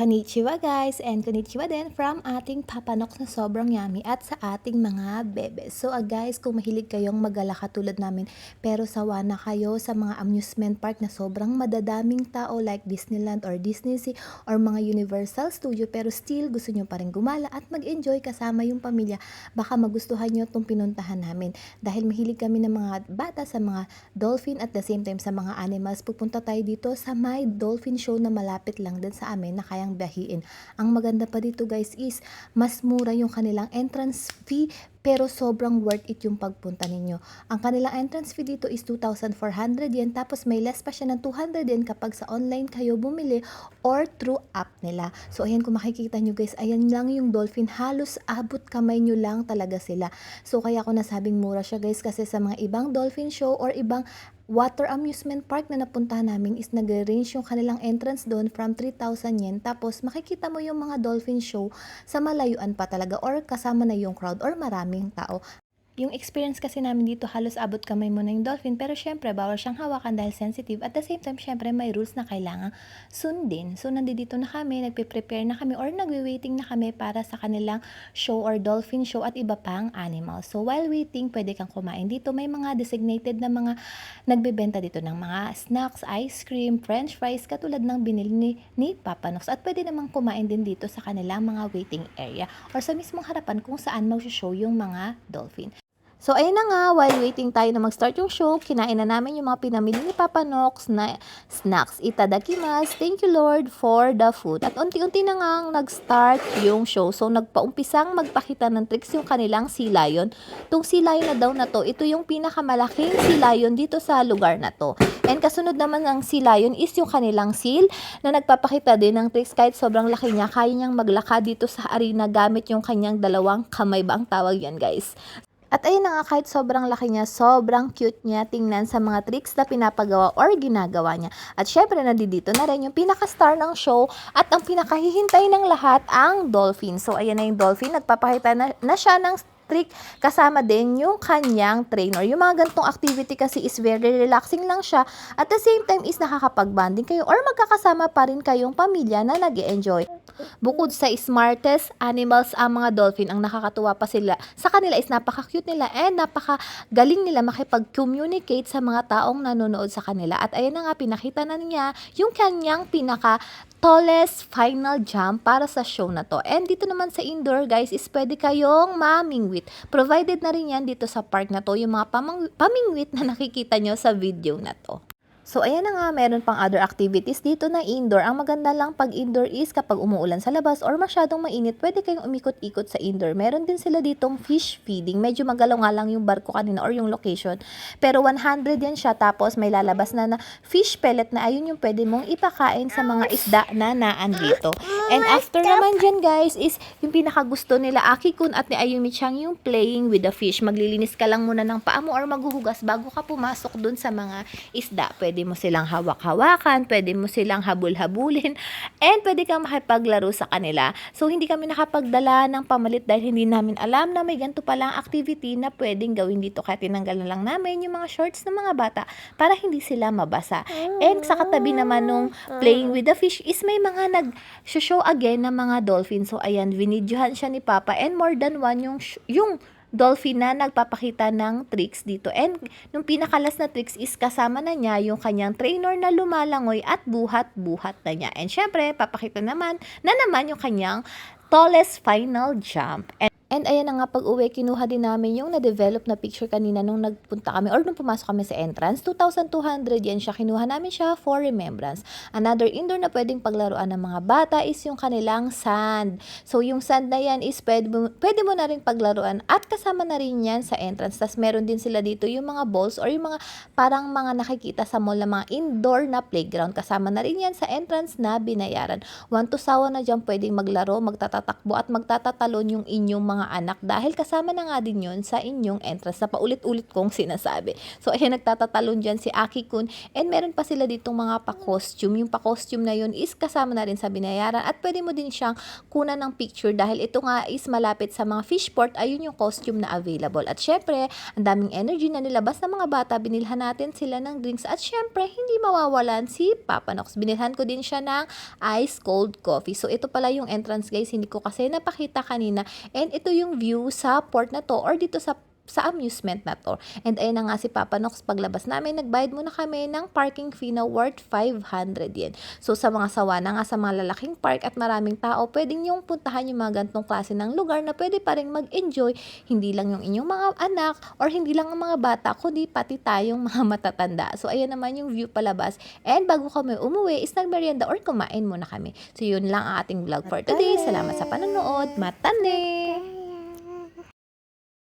Konnichiwa guys and konnichiwa din from ating papanok na sobrang yummy at sa ating mga bebe. So uh, guys, kung mahilig kayong magala katulad namin pero sawa na kayo sa mga amusement park na sobrang madadaming tao like Disneyland or Disney Sea or mga Universal Studio pero still gusto nyo pa rin gumala at mag-enjoy kasama yung pamilya, baka magustuhan nyo itong pinuntahan namin. Dahil mahilig kami ng mga bata sa mga dolphin at the same time sa mga animals, pupunta tayo dito sa my dolphin show na malapit lang din sa amin na kayang biyahiin. Ang maganda pa dito guys is mas mura yung kanilang entrance fee pero sobrang worth it yung pagpunta ninyo. Ang kanilang entrance fee dito is 2,400 yen tapos may less pa siya ng 200 yen kapag sa online kayo bumili or through app nila. So ayan kung makikita nyo guys, ayan lang yung dolphin. Halos abot kamay nyo lang talaga sila. So kaya ako nasabing mura siya guys kasi sa mga ibang dolphin show or ibang water amusement park na napuntahan namin is nag-range yung kanilang entrance doon from 3,000 yen. Tapos makikita mo yung mga dolphin show sa malayuan pa talaga or kasama na yung crowd or maraming tao. Yung experience kasi namin dito, halos abot kamay mo na yung dolphin. Pero syempre, bawal siyang hawakan dahil sensitive. At the same time, syempre, may rules na kailangan sundin. So, nandito na kami, nagpe-prepare na kami, or nagwe-waiting na kami para sa kanilang show or dolphin show at iba pang animals. So, while waiting, pwede kang kumain dito. May mga designated na mga nagbebenta dito ng mga snacks, ice cream, french fries, katulad ng binili ni, ni Papa Nox. At pwede namang kumain din dito sa kanilang mga waiting area or sa mismong harapan kung saan mag-show yung mga dolphin. So, ayun na nga, while waiting tayo na mag-start yung show, kinain na namin yung mga pinamili ni Papa Nox na snacks. Itadakimasu. Thank you, Lord, for the food. At unti-unti na nga nag-start yung show. So, nagpaumpisang magpakita ng tricks yung kanilang sea lion. Itong sea lion na daw na to, ito yung pinakamalaking sea lion dito sa lugar na to. And kasunod naman ng sea lion is yung kanilang seal na nagpapakita din ng tricks kahit sobrang laki niya. Kaya niyang maglakad dito sa arena gamit yung kanyang dalawang kamay ba ang tawag yan, guys. At ayun na nga, kahit sobrang laki niya, sobrang cute niya tingnan sa mga tricks na pinapagawa or ginagawa niya. At syempre, nandito na rin yung pinaka-star ng show at ang pinakahihintay ng lahat, ang dolphin. So, ayan na yung dolphin. Nagpapakita na, na siya ng trick kasama din yung kanyang trainer. Yung mga gantong activity kasi is very relaxing lang siya. At the same time is nakakapag-bonding kayo or magkakasama pa rin kayong pamilya na nag enjoy Bukod sa smartest animals ang mga dolphin, ang nakakatuwa pa sila sa kanila is napaka-cute nila and napaka-galing nila makipag-communicate sa mga taong nanonood sa kanila. At ayun na nga, pinakita na niya yung kanyang pinaka tallest final jump para sa show na to. And dito naman sa indoor, guys, is pwede kayong mamingwit. Provided na rin yan dito sa park na to, yung mga pamingwit na nakikita nyo sa video na to. So, ayan na nga, meron pang other activities dito na indoor. Ang maganda lang pag indoor is kapag umuulan sa labas or masyadong mainit, pwede kayong umikot-ikot sa indoor. Meron din sila ditong fish feeding. Medyo magalaw nga lang yung barko kanina or yung location. Pero 100 yan siya. Tapos may lalabas na na fish pellet na ayun yung pwede mong ipakain sa mga isda na naan dito. And after naman dyan guys is yung pinakagusto nila Aki-kun at ni Ayumi Chang yung playing with the fish. Maglilinis ka lang muna ng paa mo or maghuhugas bago ka pumasok dun sa mga isda. Pwede mo silang hawak-hawakan, pwede mo silang habul-habulin, and pwede kang makipaglaro sa kanila. So, hindi kami nakapagdala ng pamalit dahil hindi namin alam na may ganito palang activity na pwedeng gawin dito. Kaya tinanggal na lang namin yung mga shorts ng mga bata para hindi sila mabasa. And sa katabi naman nung playing with the fish is may mga nag-show again ng mga dolphin. So, ayan, vinidyohan siya ni Papa and more than one yung, yung dolphin na nagpapakita ng tricks dito. And nung pinakalas na tricks is kasama na niya yung kanyang trainer na lumalangoy at buhat-buhat na niya. And syempre, papakita naman na naman yung kanyang tallest final jump. And And ayan na nga pag uwi, kinuha din namin yung na-develop na picture kanina nung nagpunta kami or nung pumasok kami sa entrance. 2,200 yan siya. Kinuha namin siya for remembrance. Another indoor na pwedeng paglaruan ng mga bata is yung kanilang sand. So yung sand na yan is pwede mo, pwede mo na rin paglaruan at kasama na rin yan sa entrance. Tapos meron din sila dito yung mga balls or yung mga parang mga nakikita sa mall na mga indoor na playground. Kasama na rin yan sa entrance na binayaran. One to sawa na dyan pwedeng maglaro, magtatatakbo at magtatatalon yung inyong mga mga anak dahil kasama na nga din yun sa inyong entrance na paulit-ulit kong sinasabi. So, ayan, nagtatatalon dyan si Aki Kun and meron pa sila ditong mga pa-costume. Yung pa-costume na yun is kasama na rin sa binayaran at pwede mo din siyang kunan ng picture dahil ito nga is malapit sa mga fishport, ayun yung costume na available. At syempre, ang daming energy na nilabas ng mga bata, binilhan natin sila ng drinks at syempre, hindi mawawalan si Papa Nox. Binilhan ko din siya ng ice cold coffee. So, ito pala yung entrance guys, hindi ko kasi napakita kanina. And ito yung view sa port na to or dito sa sa amusement na to. And ayun na nga si Papa Nox, paglabas namin, nagbayad muna kami ng parking fee na worth 500 yen. So sa mga sawa na nga sa mga lalaking park at maraming tao, pwedeng yung puntahan yung mga gantong klase ng lugar na pwede pa rin mag-enjoy, hindi lang yung inyong mga anak or hindi lang ang mga bata, kundi pati tayong mga matatanda. So ayan naman yung view palabas. And bago kami umuwi, is nagmerienda or kumain muna kami. So yun lang ang ating vlog for today. Salamat sa panonood. Matane!